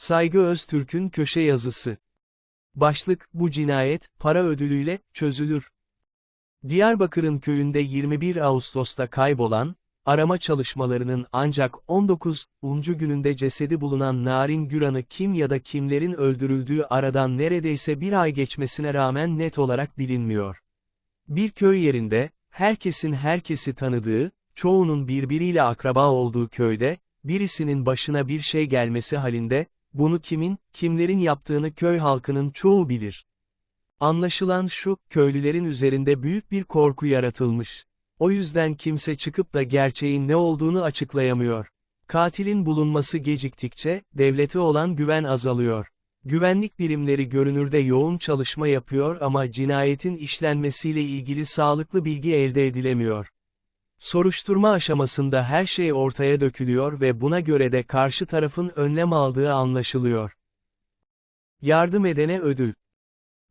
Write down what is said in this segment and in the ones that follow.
Saygı Öztürk'ün köşe yazısı. Başlık, bu cinayet, para ödülüyle, çözülür. Diyarbakır'ın köyünde 21 Ağustos'ta kaybolan, arama çalışmalarının ancak 19. gününde cesedi bulunan Narin Güran'ı kim ya da kimlerin öldürüldüğü aradan neredeyse bir ay geçmesine rağmen net olarak bilinmiyor. Bir köy yerinde, herkesin herkesi tanıdığı, çoğunun birbiriyle akraba olduğu köyde, birisinin başına bir şey gelmesi halinde, bunu kimin, kimlerin yaptığını köy halkının çoğu bilir. Anlaşılan şu, köylülerin üzerinde büyük bir korku yaratılmış. O yüzden kimse çıkıp da gerçeğin ne olduğunu açıklayamıyor. Katilin bulunması geciktikçe, devlete olan güven azalıyor. Güvenlik birimleri görünürde yoğun çalışma yapıyor ama cinayetin işlenmesiyle ilgili sağlıklı bilgi elde edilemiyor. Soruşturma aşamasında her şey ortaya dökülüyor ve buna göre de karşı tarafın önlem aldığı anlaşılıyor. Yardım edene ödül.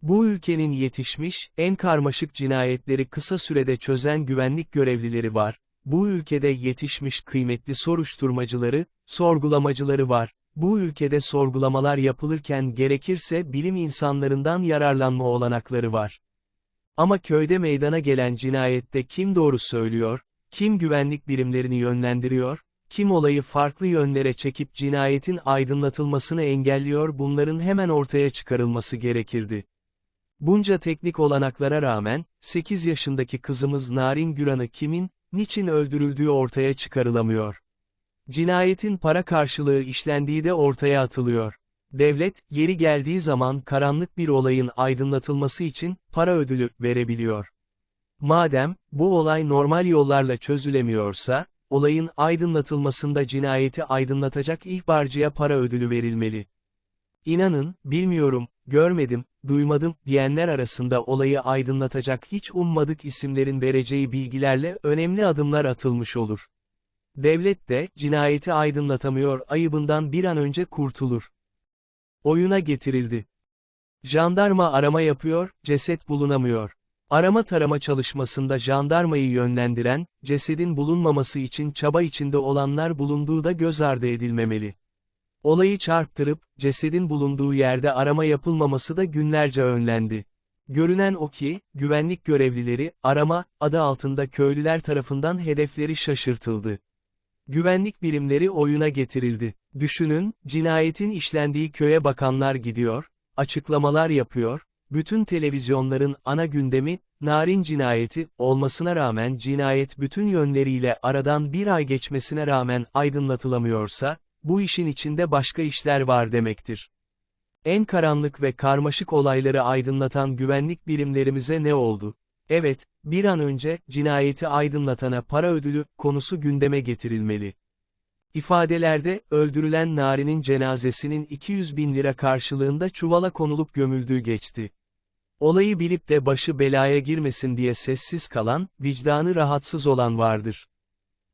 Bu ülkenin yetişmiş, en karmaşık cinayetleri kısa sürede çözen güvenlik görevlileri var. Bu ülkede yetişmiş kıymetli soruşturmacıları, sorgulamacıları var. Bu ülkede sorgulamalar yapılırken gerekirse bilim insanlarından yararlanma olanakları var. Ama köyde meydana gelen cinayette kim doğru söylüyor, kim güvenlik birimlerini yönlendiriyor, kim olayı farklı yönlere çekip cinayetin aydınlatılmasını engelliyor bunların hemen ortaya çıkarılması gerekirdi. Bunca teknik olanaklara rağmen, 8 yaşındaki kızımız Narin Güran'ı kimin, niçin öldürüldüğü ortaya çıkarılamıyor. Cinayetin para karşılığı işlendiği de ortaya atılıyor. Devlet, yeri geldiği zaman karanlık bir olayın aydınlatılması için, para ödülü, verebiliyor. Madem, bu olay normal yollarla çözülemiyorsa, olayın aydınlatılmasında cinayeti aydınlatacak ihbarcıya para ödülü verilmeli. İnanın, bilmiyorum, görmedim, duymadım, diyenler arasında olayı aydınlatacak hiç ummadık isimlerin vereceği bilgilerle önemli adımlar atılmış olur. Devlet de, cinayeti aydınlatamıyor ayıbından bir an önce kurtulur. Oyuna getirildi. Jandarma arama yapıyor, ceset bulunamıyor. Arama tarama çalışmasında jandarmayı yönlendiren, cesedin bulunmaması için çaba içinde olanlar bulunduğu da göz ardı edilmemeli. Olayı çarptırıp, cesedin bulunduğu yerde arama yapılmaması da günlerce önlendi. Görünen o ki, güvenlik görevlileri, arama, adı altında köylüler tarafından hedefleri şaşırtıldı. Güvenlik birimleri oyuna getirildi. Düşünün, cinayetin işlendiği köye bakanlar gidiyor, açıklamalar yapıyor, bütün televizyonların ana gündemi, Narin cinayeti, olmasına rağmen cinayet bütün yönleriyle aradan bir ay geçmesine rağmen aydınlatılamıyorsa, bu işin içinde başka işler var demektir. En karanlık ve karmaşık olayları aydınlatan güvenlik birimlerimize ne oldu? Evet, bir an önce, cinayeti aydınlatana para ödülü, konusu gündeme getirilmeli. İfadelerde, öldürülen Nari'nin cenazesinin 200 bin lira karşılığında çuvala konulup gömüldüğü geçti. Olayı bilip de başı belaya girmesin diye sessiz kalan, vicdanı rahatsız olan vardır.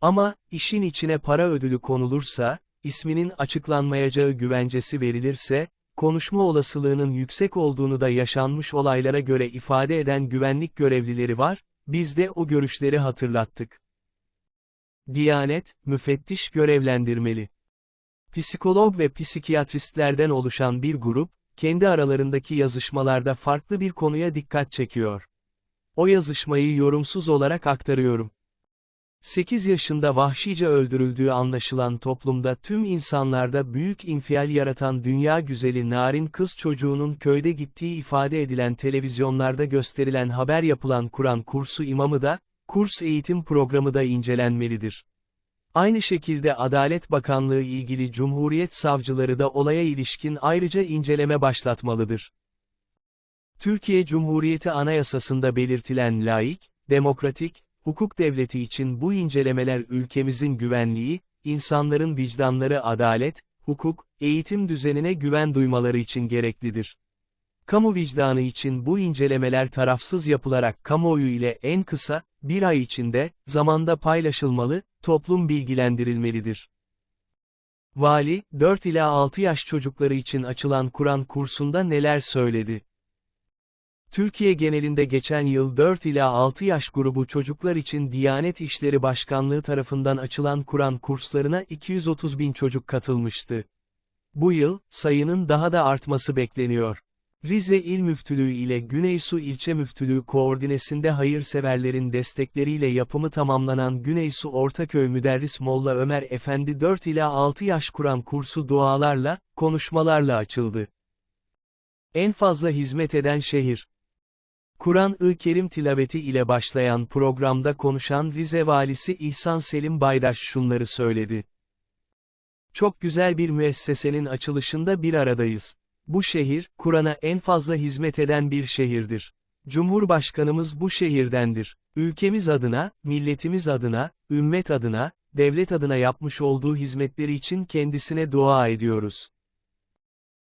Ama, işin içine para ödülü konulursa, isminin açıklanmayacağı güvencesi verilirse, konuşma olasılığının yüksek olduğunu da yaşanmış olaylara göre ifade eden güvenlik görevlileri var, biz de o görüşleri hatırlattık. Diyanet, müfettiş görevlendirmeli. Psikolog ve psikiyatristlerden oluşan bir grup, kendi aralarındaki yazışmalarda farklı bir konuya dikkat çekiyor. O yazışmayı yorumsuz olarak aktarıyorum. 8 yaşında vahşice öldürüldüğü anlaşılan toplumda tüm insanlarda büyük infial yaratan dünya güzeli narin kız çocuğunun köyde gittiği ifade edilen televizyonlarda gösterilen haber yapılan Kur'an kursu imamı da, kurs eğitim programı da incelenmelidir. Aynı şekilde Adalet Bakanlığı ilgili Cumhuriyet savcıları da olaya ilişkin ayrıca inceleme başlatmalıdır. Türkiye Cumhuriyeti Anayasası'nda belirtilen laik, demokratik, hukuk devleti için bu incelemeler ülkemizin güvenliği, insanların vicdanları adalet, hukuk, eğitim düzenine güven duymaları için gereklidir. Kamu vicdanı için bu incelemeler tarafsız yapılarak kamuoyu ile en kısa, bir ay içinde, zamanda paylaşılmalı, toplum bilgilendirilmelidir. Vali, 4 ila 6 yaş çocukları için açılan Kur'an kursunda neler söyledi? Türkiye genelinde geçen yıl 4 ila 6 yaş grubu çocuklar için Diyanet İşleri Başkanlığı tarafından açılan Kur'an kurslarına 230 bin çocuk katılmıştı. Bu yıl, sayının daha da artması bekleniyor. Rize İl Müftülüğü ile Güneysu İlçe Müftülüğü koordinesinde hayırseverlerin destekleriyle yapımı tamamlanan Güneysu Ortaköy Müderris Molla Ömer Efendi 4 ila 6 yaş Kur'an kursu dualarla, konuşmalarla açıldı. En fazla hizmet eden şehir. Kur'an-ı Kerim tilaveti ile başlayan programda konuşan Rize Valisi İhsan Selim Baydaş şunları söyledi. Çok güzel bir müessesenin açılışında bir aradayız. Bu şehir, Kur'an'a en fazla hizmet eden bir şehirdir. Cumhurbaşkanımız bu şehirdendir. Ülkemiz adına, milletimiz adına, ümmet adına, devlet adına yapmış olduğu hizmetleri için kendisine dua ediyoruz.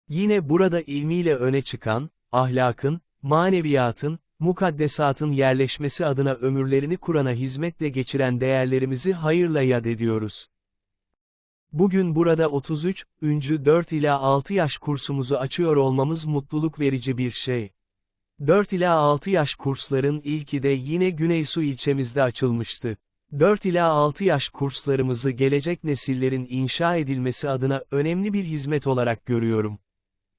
Yine burada ilmiyle öne çıkan, ahlakın, maneviyatın, mukaddesatın yerleşmesi adına ömürlerini Kur'an'a hizmetle geçiren değerlerimizi hayırla yad ediyoruz. Bugün burada 33, üncü 4 ila 6 yaş kursumuzu açıyor olmamız mutluluk verici bir şey. 4 ila 6 yaş kursların ilki de yine Güneysu ilçemizde açılmıştı. 4 ila 6 yaş kurslarımızı gelecek nesillerin inşa edilmesi adına önemli bir hizmet olarak görüyorum.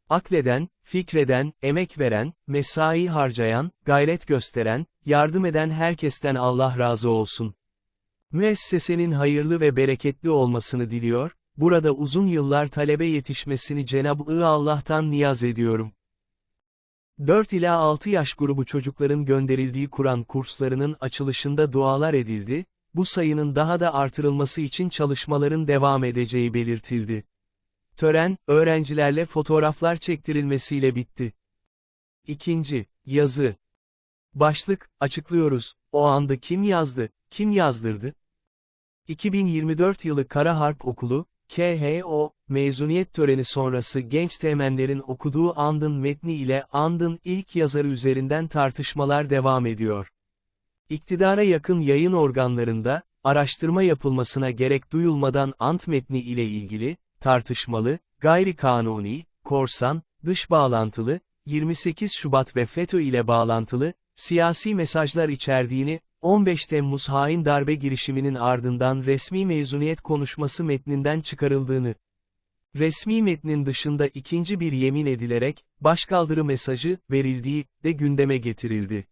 Akleden, fikreden, emek veren, mesai harcayan, gayret gösteren, yardım eden herkesten Allah razı olsun. Müessesenin hayırlı ve bereketli olmasını diliyor, burada uzun yıllar talebe yetişmesini Cenab-ı Allah'tan niyaz ediyorum. 4 ila 6 yaş grubu çocukların gönderildiği Kur'an kurslarının açılışında dualar edildi, bu sayının daha da artırılması için çalışmaların devam edeceği belirtildi. Tören, öğrencilerle fotoğraflar çektirilmesiyle bitti. İkinci, yazı. Başlık, açıklıyoruz, o anda kim yazdı, kim yazdırdı? 2024 yılı Kara Harp Okulu, KHO, mezuniyet töreni sonrası genç temenlerin okuduğu andın metni ile andın ilk yazarı üzerinden tartışmalar devam ediyor. İktidara yakın yayın organlarında, araştırma yapılmasına gerek duyulmadan ant metni ile ilgili, tartışmalı, gayri kanuni, korsan, dış bağlantılı, 28 Şubat ve FETÖ ile bağlantılı, siyasi mesajlar içerdiğini, 15 Temmuz hain darbe girişiminin ardından resmi mezuniyet konuşması metninden çıkarıldığını, resmi metnin dışında ikinci bir yemin edilerek, başkaldırı mesajı, verildiği, de gündeme getirildi.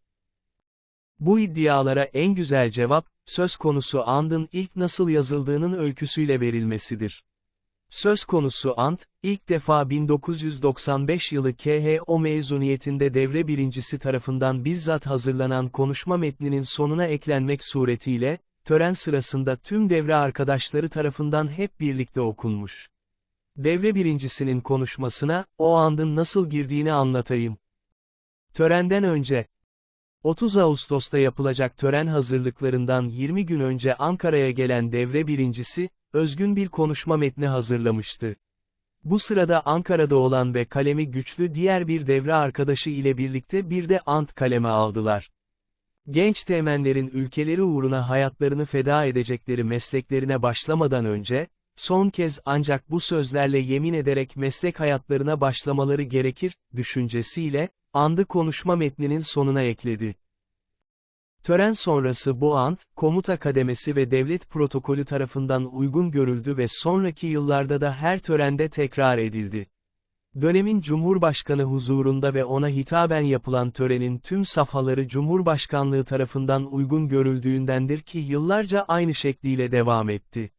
Bu iddialara en güzel cevap, söz konusu andın ilk nasıl yazıldığının öyküsüyle verilmesidir. Söz konusu ant, ilk defa 1995 yılı KHO mezuniyetinde devre birincisi tarafından bizzat hazırlanan konuşma metninin sonuna eklenmek suretiyle, tören sırasında tüm devre arkadaşları tarafından hep birlikte okunmuş. Devre birincisinin konuşmasına, o andın nasıl girdiğini anlatayım. Törenden önce, 30 Ağustos'ta yapılacak tören hazırlıklarından 20 gün önce Ankara'ya gelen devre birincisi, özgün bir konuşma metni hazırlamıştı. Bu sırada Ankara'da olan ve kalemi güçlü diğer bir devre arkadaşı ile birlikte bir de ant kaleme aldılar. Genç temenlerin ülkeleri uğruna hayatlarını feda edecekleri mesleklerine başlamadan önce, son kez ancak bu sözlerle yemin ederek meslek hayatlarına başlamaları gerekir, düşüncesiyle, andı konuşma metninin sonuna ekledi. Tören sonrası bu ant, komuta kademesi ve devlet protokolü tarafından uygun görüldü ve sonraki yıllarda da her törende tekrar edildi. Dönemin Cumhurbaşkanı huzurunda ve ona hitaben yapılan törenin tüm safhaları Cumhurbaşkanlığı tarafından uygun görüldüğündendir ki yıllarca aynı şekliyle devam etti.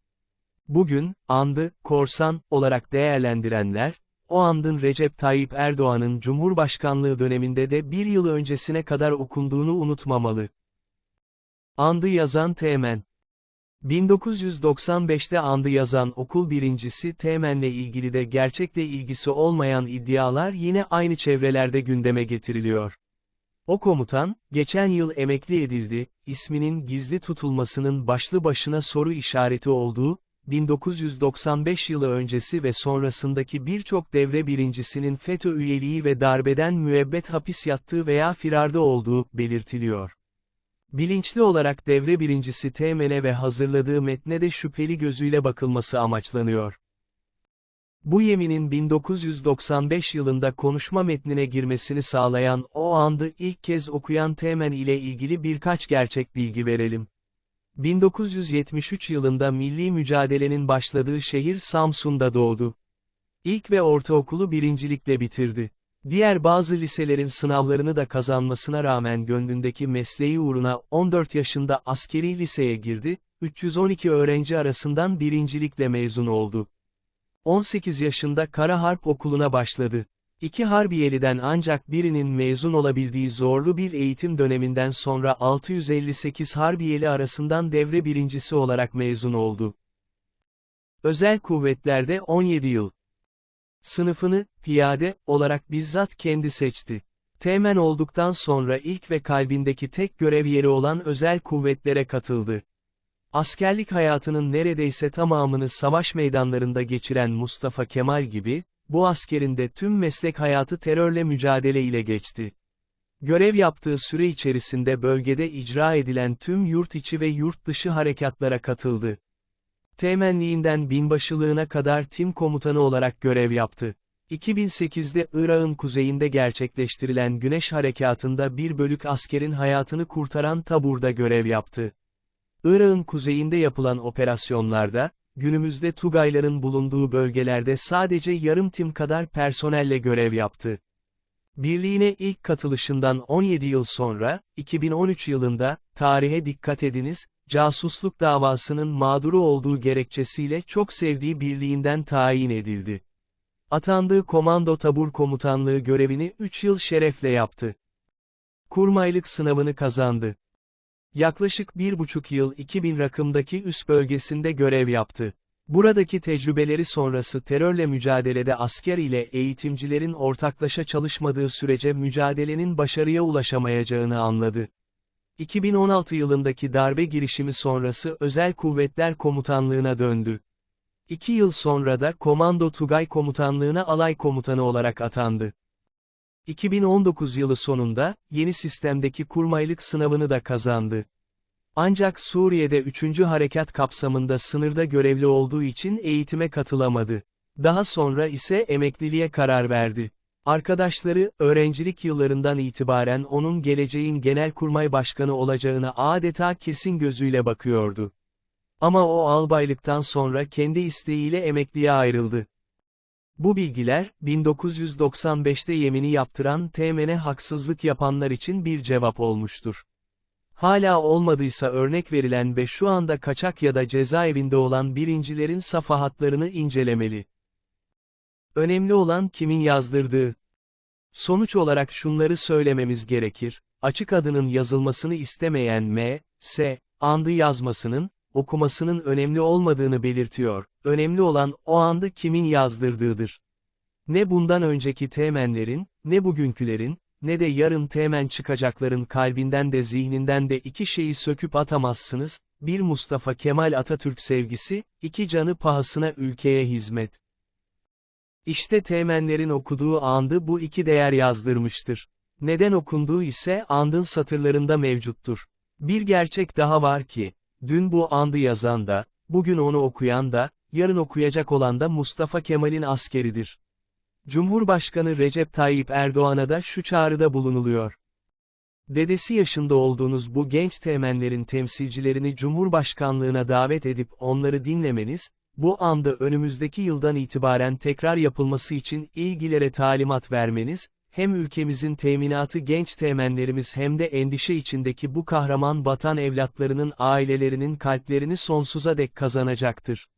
Bugün, andı, korsan, olarak değerlendirenler, o andın Recep Tayyip Erdoğan'ın Cumhurbaşkanlığı döneminde de bir yıl öncesine kadar okunduğunu unutmamalı. Andı yazan Teğmen 1995'te andı yazan okul birincisi Teğmen'le ilgili de gerçekle ilgisi olmayan iddialar yine aynı çevrelerde gündeme getiriliyor. O komutan, geçen yıl emekli edildi, isminin gizli tutulmasının başlı başına soru işareti olduğu, 1995 yılı öncesi ve sonrasındaki birçok devre birincisinin FETÖ üyeliği ve darbeden müebbet hapis yattığı veya firarda olduğu belirtiliyor. Bilinçli olarak devre birincisi temene ve hazırladığı metne de şüpheli gözüyle bakılması amaçlanıyor. Bu yeminin 1995 yılında konuşma metnine girmesini sağlayan o andı ilk kez okuyan Temen ile ilgili birkaç gerçek bilgi verelim. 1973 yılında milli mücadelenin başladığı şehir Samsun'da doğdu. İlk ve ortaokulu birincilikle bitirdi. Diğer bazı liselerin sınavlarını da kazanmasına rağmen gönlündeki mesleği uğruna 14 yaşında askeri liseye girdi, 312 öğrenci arasından birincilikle mezun oldu. 18 yaşında Kara Harp Okulu'na başladı. İki Harbiyeli'den ancak birinin mezun olabildiği zorlu bir eğitim döneminden sonra 658 Harbiyeli arasından devre birincisi olarak mezun oldu. Özel kuvvetlerde 17 yıl. Sınıfını, piyade, olarak bizzat kendi seçti. Teğmen olduktan sonra ilk ve kalbindeki tek görev yeri olan özel kuvvetlere katıldı. Askerlik hayatının neredeyse tamamını savaş meydanlarında geçiren Mustafa Kemal gibi, bu askerin de tüm meslek hayatı terörle mücadele ile geçti. Görev yaptığı süre içerisinde bölgede icra edilen tüm yurt içi ve yurt dışı harekatlara katıldı. Teğmenliğinden binbaşılığına kadar tim komutanı olarak görev yaptı. 2008'de Irak'ın kuzeyinde gerçekleştirilen Güneş Harekatı'nda bir bölük askerin hayatını kurtaran taburda görev yaptı. Irak'ın kuzeyinde yapılan operasyonlarda, günümüzde Tugayların bulunduğu bölgelerde sadece yarım tim kadar personelle görev yaptı. Birliğine ilk katılışından 17 yıl sonra, 2013 yılında, tarihe dikkat ediniz, casusluk davasının mağduru olduğu gerekçesiyle çok sevdiği birliğinden tayin edildi. Atandığı komando tabur komutanlığı görevini 3 yıl şerefle yaptı. Kurmaylık sınavını kazandı. Yaklaşık bir buçuk yıl 2000 rakımdaki üst bölgesinde görev yaptı. Buradaki tecrübeleri sonrası terörle mücadelede asker ile eğitimcilerin ortaklaşa çalışmadığı sürece mücadelenin başarıya ulaşamayacağını anladı. 2016 yılındaki darbe girişimi sonrası Özel Kuvvetler Komutanlığına döndü. İki yıl sonra da Komando Tugay Komutanlığına alay komutanı olarak atandı. 2019 yılı sonunda, yeni sistemdeki kurmaylık sınavını da kazandı. Ancak Suriye'de 3. harekat kapsamında sınırda görevli olduğu için eğitime katılamadı. Daha sonra ise emekliliğe karar verdi. Arkadaşları, öğrencilik yıllarından itibaren onun geleceğin genelkurmay başkanı olacağına adeta kesin gözüyle bakıyordu. Ama o albaylıktan sonra kendi isteğiyle emekliye ayrıldı. Bu bilgiler, 1995'te yemini yaptıran Teğmen'e haksızlık yapanlar için bir cevap olmuştur. Hala olmadıysa örnek verilen ve şu anda kaçak ya da cezaevinde olan birincilerin safahatlarını incelemeli. Önemli olan kimin yazdırdığı. Sonuç olarak şunları söylememiz gerekir, açık adının yazılmasını istemeyen M, S, andı yazmasının, okumasının önemli olmadığını belirtiyor, önemli olan o andı kimin yazdırdığıdır. Ne bundan önceki temenlerin, ne bugünkülerin, ne de yarın temen çıkacakların kalbinden de zihninden de iki şeyi söküp atamazsınız, bir Mustafa Kemal Atatürk sevgisi, iki canı pahasına ülkeye hizmet. İşte temenlerin okuduğu andı bu iki değer yazdırmıştır. Neden okunduğu ise andın satırlarında mevcuttur. Bir gerçek daha var ki, dün bu andı yazan da, bugün onu okuyan da, yarın okuyacak olan da Mustafa Kemal'in askeridir. Cumhurbaşkanı Recep Tayyip Erdoğan'a da şu çağrıda bulunuluyor. Dedesi yaşında olduğunuz bu genç temenlerin temsilcilerini Cumhurbaşkanlığına davet edip onları dinlemeniz, bu anda önümüzdeki yıldan itibaren tekrar yapılması için ilgilere talimat vermeniz, hem ülkemizin teminatı genç temenlerimiz hem de endişe içindeki bu kahraman batan evlatlarının ailelerinin kalplerini sonsuza dek kazanacaktır.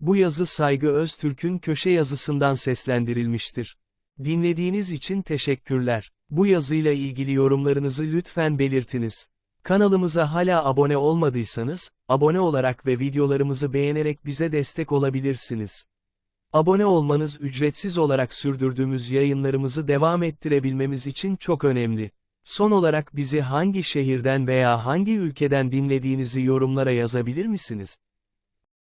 Bu yazı Saygı Öztürk'ün köşe yazısından seslendirilmiştir. Dinlediğiniz için teşekkürler. Bu yazıyla ilgili yorumlarınızı lütfen belirtiniz. Kanalımıza hala abone olmadıysanız, abone olarak ve videolarımızı beğenerek bize destek olabilirsiniz. Abone olmanız ücretsiz olarak sürdürdüğümüz yayınlarımızı devam ettirebilmemiz için çok önemli. Son olarak bizi hangi şehirden veya hangi ülkeden dinlediğinizi yorumlara yazabilir misiniz?